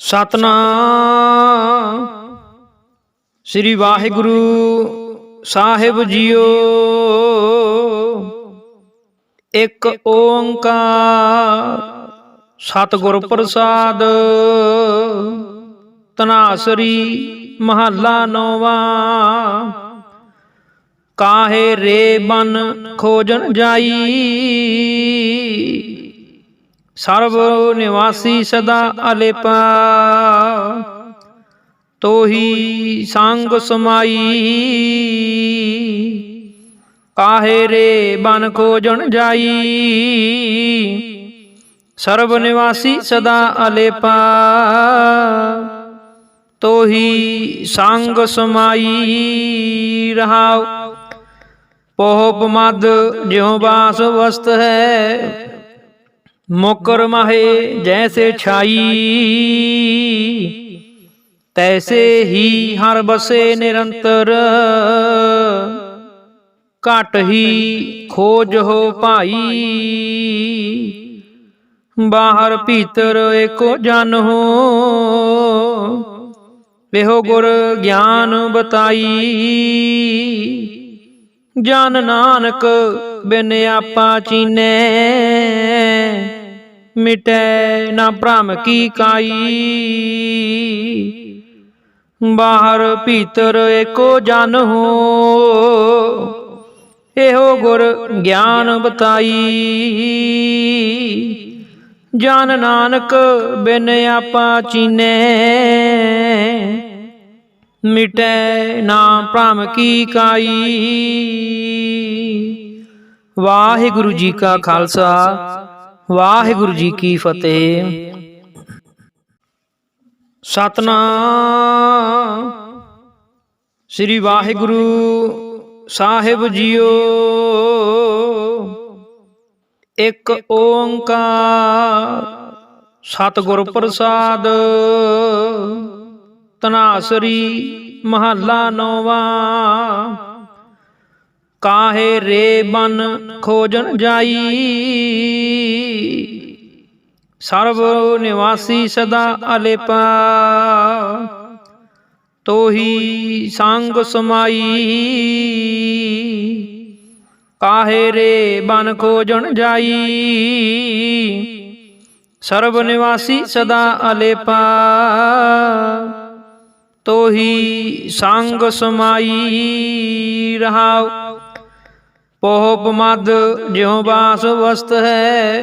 ਸਤਨਾਮ। ਸ੍ਰੀ ਵਾਹਿਗੁਰੂ ਸਾਹਿਬ ਜੀਓ। ਇੱਕ ਓੰਕਾਰ ਸਤਿਗੁਰ ਪ੍ਰਸਾਦ। ਤਨਾਸਰੀ ਮਹੱਲਾ ਨੌਵਾਂ। ਕਾਹੇ ਰੇ ਬਨ ਖੋਜਣ ਜਾਈ। ਸਰਬ ਨਿਵਾਸੀ ਸਦਾ ਅਲੇਪਾ। ਤੋਹੀ ਸੰਗ ਸਮਾਈ। ਕਾਹੇ ਰੇ ਬਨ ਖੋਜਣ ਜਾਈ। ਸਰਬ ਨਿਵਾਸੀ ਸਦਾ ਅਲੇਪਾ। ਤੋਹੀ ਸੰਗ ਸਮਾਈ ਰਹਾਉ। ਪੋਹ ਮਦ ਜਿਉ ਬਾਸ ਵਸਤ ਹੈ। ਮੁਕਰ ਮਾਹੇ ਜੈਸੇ ਛਾਈ। ਤੈਸੇ ਹੀ ਹਰ ਬਸੇ ਨਿਰੰਤਰ। ਘਟ ਹੀ ਖੋਜ ਹੋ ਭਾਈ। ਬਾਹਰ ਭੀਤਰ ਏਕੋ ਜਨ ਹੋ। ਇਹੋ ਗੁਰ ਗਿਆਨ ਬਤਾਈ। ਜਨ ਨਾਨਕ ਬਿਨ ਆਪਾ ਚੀਨੈ। ਮਿਟੈ ਨਾ ਭ੍ਰਮ ਕੀ ਕਾਈ। ਬਾਹਰ ਭੀਤਰ ਏਕੋ ਜਨ ਹੋ, ਇਹੋ ਗੁਰ ਗਿਆਨ ਬਤਾਈ। ਜਨ ਨਾਨਕ ਬਿਨ ਆਪਾ ਚੀਨੈ, ਮਿਟੈ ਨਾ ਭ੍ਰਮ ਕੀ ਕਾਈ। ਵਾਹਿਗੁਰੂ ਜੀ ਕਾ ਖਾਲਸਾ ਵਾਹਿਗੁਰੂ ਜੀ ਕੀ ਫਤਿਹ। ਸਤਨਾਮ। ਸ੍ਰੀ ਵਾਹਿਗੁਰੂ ਸਾਹਿਬ ਜੀਓ। ਇੱਕ ਓੰਕਾਰ ਸਤਿਗੁਰ ਪ੍ਰਸਾਦ। ਤਨਾਸਰੀ ਮਹੱਲਾ ਨੌਵਾਂ। ਕਾਹੇ ਰੇ ਬਨ ਖੋਜਨ ਜਾਈ। ਸਰਬ ਨਿਵਾਸੀ ਸਦਾ ਅਲੇਪਾ। ਤੋਹੀ ਸੰਗ ਸਮਾਈ। ਕਾਹੇ ਰੇ ਬਨ ਖੋਜਣ ਜਾਈ। ਸਰਬ ਨਿਵਾਸੀ ਸਦਾ ਅਲੇਪਾ। ਤੋਹੀ ਸੰਗ ਸਮਾਈ ਰਹਾਉ। ਪੋਹ ਮਦ ਜਿਉ ਬਾਸ ਵਸਤ ਹੈ।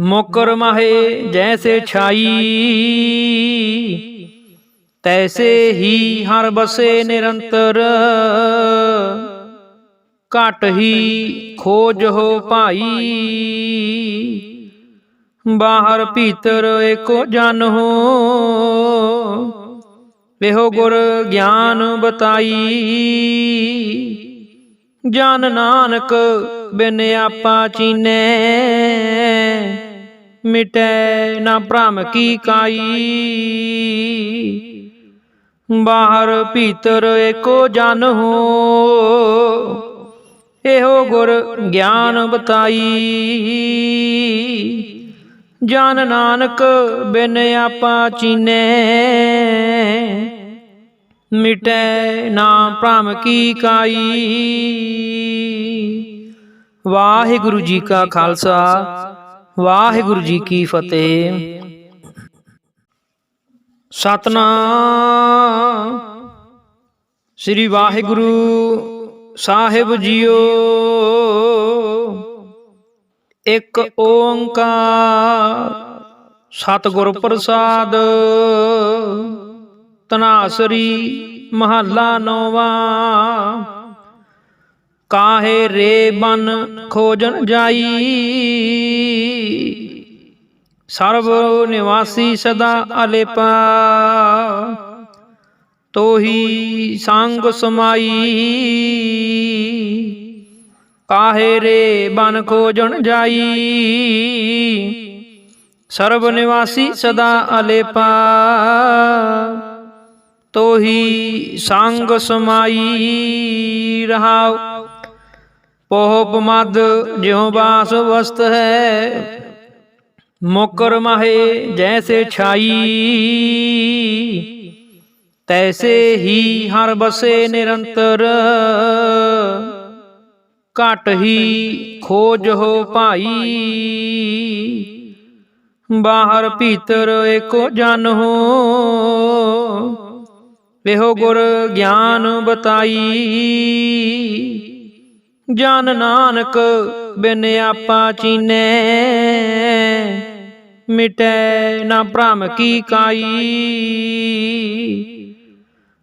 ਮੁਕਰ ਮਾਹੇ ਜੈਸੇ ਛਾਈ। ਤੈਸੇ ਹੀ ਹਰ ਬਸੇ ਨਿਰੰਤਰ। ਘਟ ਹੀ ਖੋਜ ਹੋ ਭਾਈ। ਬਾਹਰ ਭੀਤਰ ਏਕੋ ਜਨ ਹੋ। ਇਹੋ ਗੁਰ ਗਿਆਨ ਬਤਾਈ। ਜਨ ਨਾਨਕ ਬਿਨ ਆਪਾ ਚੀਨੈ। ਮਿਟੈ ਨਾ ਭ੍ਰਮ ਕੀ ਕਾਈ। ਬਾਹਰ ਭੀਤਰ ਏਕੋ ਜਨ ਹੋ। ਇਹੋ ਗੁਰ ਗਿਆਨ ਬਤਾਈ। ਜਨ ਨਾਨਕ ਬਿਨ ਆਪਾ ਚੀਨੈ। ਮਿਟੈ ਨਾ ਭ੍ਰਮ ਕੀ ਕਾਈ। ਵਾਹਿਗੁਰੂ ਜੀ ਕਾ ਖਾਲਸਾ, ਵਾਹਿਗੁਰੂ ਜੀ ਕੀ ਫਤਿਹ। ਸਤਨਾਮ। ਸ੍ਰੀ ਵਾਹਿਗੁਰੂ ਸਾਹਿਬ ਜੀਓ। ਇੱਕ ਓੰਕਾਰ ਸਤਿਗੁਰ ਪ੍ਰਸਾਦ, ਤਨਾਸਰੀ ਮਹੱਲਾ ਨੌਵਾਂ। ਕਾਹੇ ਰੇ ਬਨ ਖੋਜਣ ਜਾਈ। ਸਰਬ ਨਿਵਾਸੀ ਸਦਾ ਅਲੇਪਾ। ਤੋਹੀ ਸੰਗ ਸਮਾਈ। ਕਾਹੇ ਰੇ ਬਨ ਖੋਜਣ ਜਾਈ। ਸਰਬ ਨਿਵਾਸੀ ਸਦਾ ਅਲੇਪਾ। ਤੋਹੀ ਸੰਗ ਸਮਾਈ ਰਹਾਉ। ਪੋਹ ਮਦ ਜਿਉ ਬਾਸ ਵਸਤ ਹੈ, ਮੁਕਰ ਮਾਹੇ ਜੈਸੇ ਛਾਈ। ਤੈਸੇ ਹੀ ਹਰ ਬਸੇ ਨਿਰੰਤਰ, ਘਟ ਹੀ ਖੋਜ ਹੋ ਭਾਈ। ਬਾਹਰ ਭੀਤਰ ਏਕੋ ਜਨ ਹੋ ਇਹੋ ਗੁਰ ਗਿਆਨ ਬਤਾਈ। ਜਨ ਨਾਨਕ ਬਿਨ ਆਪਾ ਚੀਨੈ, ਮਿਟੈ ਨਾ ਭ੍ਰਮ ਕੀ ਕਾਈ।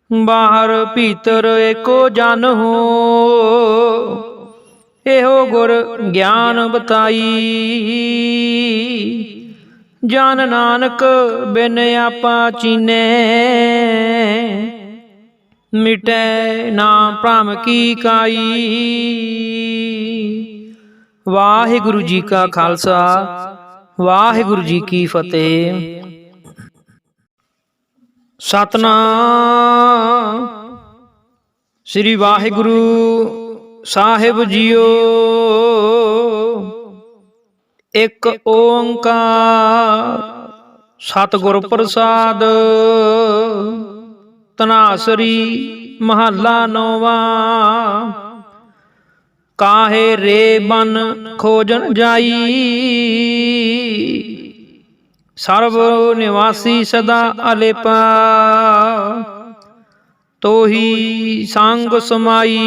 ਬਾਹਰ ਭੀਤਰ ਏਕੋ ਜਨ ਹੋ, ਇਹੋ ਗੁਰ ਗਿਆਨ ਬਤਾਈ। ਜਨ ਨਾਨਕ ਬਿਨ ਆਪਾ ਚੀਨੈ। ਮਿਟੈ ਨਾ ਭ੍ਰਮ ਕੀ ਕਾਈ। ਵਾਹਿਗੁਰੂ ਜੀ ਕਾ ਖਾਲਸਾ, ਵਾਹਿਗੁਰੂ ਜੀ ਕੀ ਫਤਿਹ। ਸਤਨਾਮ। ਸ੍ਰੀ ਵਾਹਿਗੁਰੂ ਸਾਹਿਬ ਜੀਓ। ਇੱਕ ਓੰਕਾਰ। ਸਤਿਗੁਰ ਪ੍ਰਸਾਦ। ਤਨਾਸਰੀ ਮਹੱਲਾ ਨੌਵਾਂ। ਕਾਹੇ ਰੇ ਬਨ ਖੋਜਣ ਜਾਈ। ਸਰਬ ਨਿਵਾਸੀ ਸਦਾ ਅਲੇਪਾ। ਤੋਹੀ ਸੰਗ ਸਮਾਈ।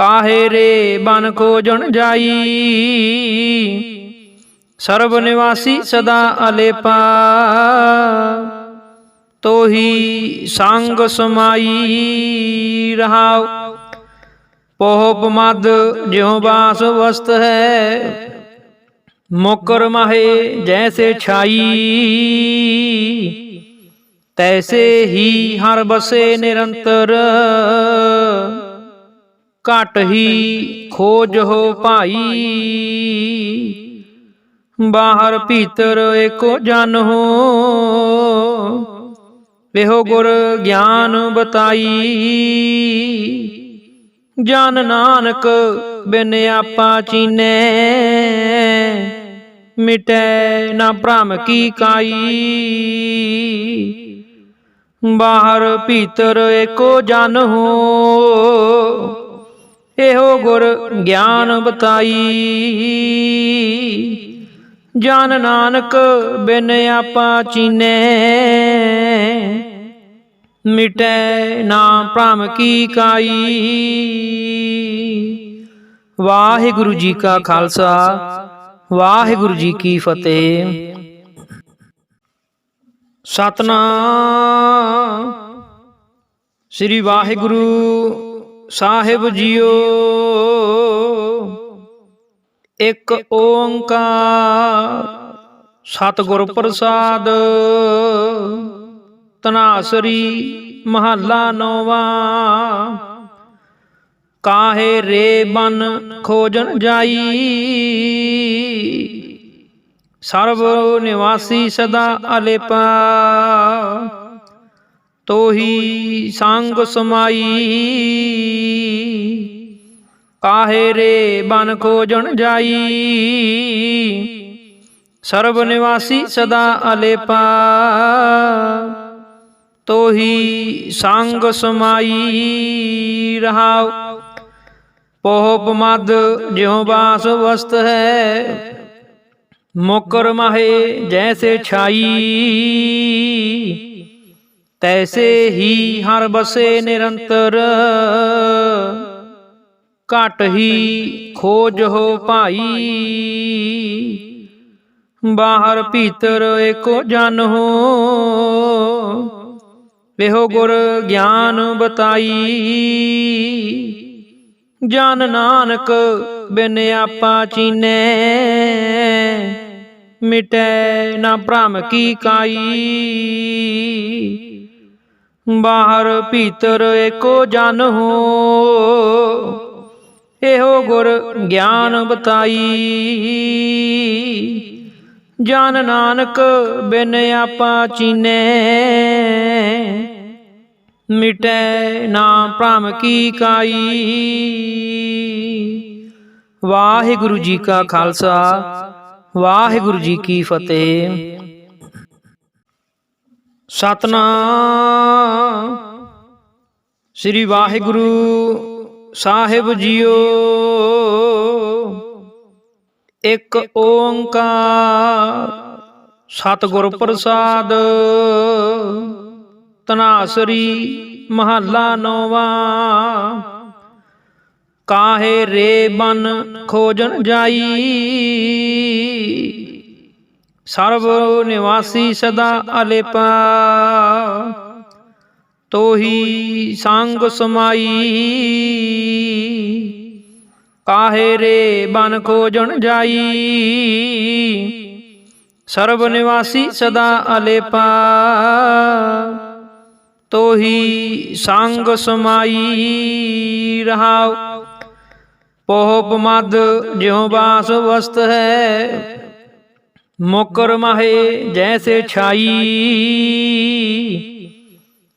ਕਾਹੇ ਰੇ ਬਨ ਖੋਜਣ ਜਾਈ? ਸਰਬ ਨਿਵਾਸੀ ਸਦਾ ਅਲੇਪਾ। ਤੋਹੀ ਸੰਗ ਸਮਾਈ ਰਹਾਉ। ਪੋਹ ਮਦ ਜਿਉ ਬਾਸ ਵਸਤ ਹੈ। ਮੁਕਰ ਮਾਹੇ ਜੈਸੇ ਛਾਈ। ਤੈਸੇ ਹੀ ਹਰ ਬਸੇ ਨਿਰੰਤਰ। ਘਟ ਹੀ ਖੋਜ ਹੋ ਭਾਈ। ਬਾਹਰ ਭੀਤਰ ਏਕੋ ਜਨ ਹੋ। ਇਹੋ ਗੁਰ ਗਿਆਨ ਬਤਾਈ। ਜਨ ਨਾਨਕ ਬਿਨ ਆਪਾ ਚੀਨੈ। ਮਿਟੈ ਨਾ ਭ੍ਰਮ ਕੀ ਕਾਈ। ਬਾਹਰ ਭੀਤਰ ਏਕੋ ਜਨ ਹੋ। ਇਹੋ ਗੁਰ ਗਿਆਨ ਬਤਾਈ। ਜਨ ਨਾਨਕ ਬਿਨ ਆਪਾ ਚੀਨੈ। ਮਿਟੈ ਨਾ ਭ੍ਰਮ ਕੀ ਕਾਈ। ਵਾਹਿਗੁਰੂ ਜੀ ਕਾ ਖਾਲਸਾ ਵਾਹਿਗੁਰੂ ਜੀ ਕੀ ਫਤਿਹ। ਸਤਨਾਮ। ਸ੍ਰੀ ਵਾਹਿਗੁਰੂ। ਸਾਹਿਬ ਜੀਓ। ਇੱਕ ਓੰਕਾਰ ਸਤਿਗੁਰ ਪ੍ਰਸਾਦ ਤਨਾਸਰੀ ਮਹੱਲਾ ਨੌਵਾਂ। ਕਾਹੇ ਰੇ ਬਨ ਖੋਜਣ ਜਾਈ। ਸਰਬ ਨਿਵਾਸੀ ਸਦਾ ਅਲੇਪਾ। ਤੋਹੀ ਸੰਗ ਸਮਾਈ ਕਾਹੇ ਰੇ ਬਨ ਖੋਜਣ ਜਾਈ ਸਰਬ ਨਿਵਾਸੀ ਸਦਾ ਅਲੇਪਾ ਤੋਹੀ ਸੰਗ ਸਮਾਈ ਰਹਾਉ ਪੋਹ ਮਦ ਜਿਉ ਬਾਸ ਵਸਤ ਹੈ ਮੁਕਰ ਮਾਹੇ ਜੈਸੇ ਛਾਈ ਤੈਸੇ ਹੀ ਹਰ ਬਸੇ ਨਿਰੰਤਰ। ਘਟ ਹੀ ਖੋਜ ਹੋ ਭਾਈ। ਬਾਹਰ ਭੀਤਰ ਏਕੋ ਜਨ ਹੋ। ਇਹੋ ਗੁਰ ਗਿਆਨ ਬਤਾਈ। ਜਨ ਨਾਨਕ ਬਿਨ ਆਪਾ ਚੀਨੈ। ਮਿਟੈ ਨਾ ਭ੍ਰਮ ਕੀ ਕਾਈ। ਬਾਹਰ ਭੀਤਰ ਏਕੋ ਜਨ ਹੋ। ਇਹੋ ਗੁਰ ਗਿਆਨ ਬਤਾਈ। ਜਨ ਨਾਨਕ ਬਿਨ ਆਪਾ ਚੀਨੇ। ਮਿਟੈ ਨਾ ਭ੍ਰਮ ਕੀ ਕਾਈ। ਵਾਹਿਗੁਰੂ ਜੀ ਕਾ ਖਾਲਸਾ, ਵਾਹਿਗੁਰੂ ਜੀ ਕੀ ਫਤਿਹ। ਸਤਨਾਮ। ਸ੍ਰੀ ਵਾਹਿਗੁਰੂ ਸਾਹਿਬ ਜੀਓ। ਇੱਕ ਓੰਕਾਰ ਸਤਿਗੁਰ ਪ੍ਰਸਾਦ ਤਨਾਸਰੀ ਮਹੱਲਾ ਨੋਵਾ। ਕਾਹੇ ਰੇ ਬਨ ਖੋਜਣ ਜਾਈ। ਸਰਬ ਨਿਵਾਸੀ ਸਦਾ ਅਲੇਪਾ। ਤੋਹੀ ਸੰਗ ਸਮਾਈ। ਕਾਹੇ ਰੇ ਬਨ ਖੋਜਣ ਜਾਈ। ਸਰਬ ਨਿਵਾਸੀ ਸਦਾ ਅਲੇਪਾ। ਤੋਹੀ ਸੰਗ ਸਮਾਈ ਰਹਾਉ। ਪੋਹ ਮਦ ਜਿਉ ਬਾਸ ਵਸਤ ਹੈ। ਮੁਕਰ ਮਾਹੇ ਜੈਸੇ ਛਾਈ।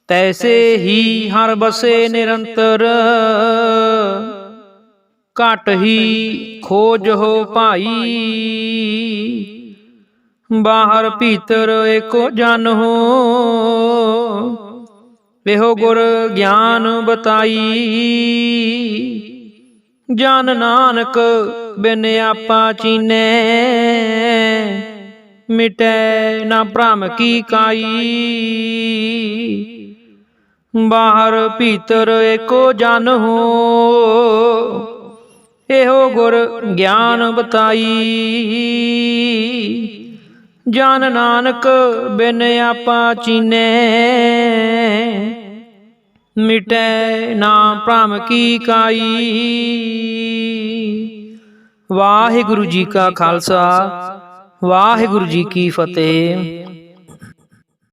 ਤੈਸੇ ਹੀ ਹਰ ਬਸੇ ਨਿਰੰਤਰ। ਘਟ ਹੀ ਖੋਜ ਹੋ ਭਾਈ। ਬਾਹਰ ਭੀਤਰ ਏਕੋ ਜਨ ਹੋ। ਇਹੋ ਗੁਰ ਗਿਆਨ ਬਤਾਈ। ਜਨ ਨਾਨਕ ਬਿਨ ਆਪਾ ਚੀਨੈ। ਮਿਟੈ ਨਾ ਭ੍ਰਮ ਕੀ ਕਾਈ। ਬਾਹਰ ਭੀਤਰ ਏਕੋ ਜਨ ਹੋ, ਇਹੋ ਗੁਰ ਗਿਆਨ ਬਤਾਈ। ਜਨ ਨਾਨਕ ਬਿਨ ਆਪਾ ਚੀਨੈ, ਮਿਟੈ ਨਾ ਭ੍ਰਮ ਕੀ ਕਾਈ। ਵਾਹਿਗੁਰੂ ਜੀ ਕਾ ਖਾਲਸਾ ਵਾਹਿਗੁਰੂ ਜੀ ਕੀ ਫਤਿਹ।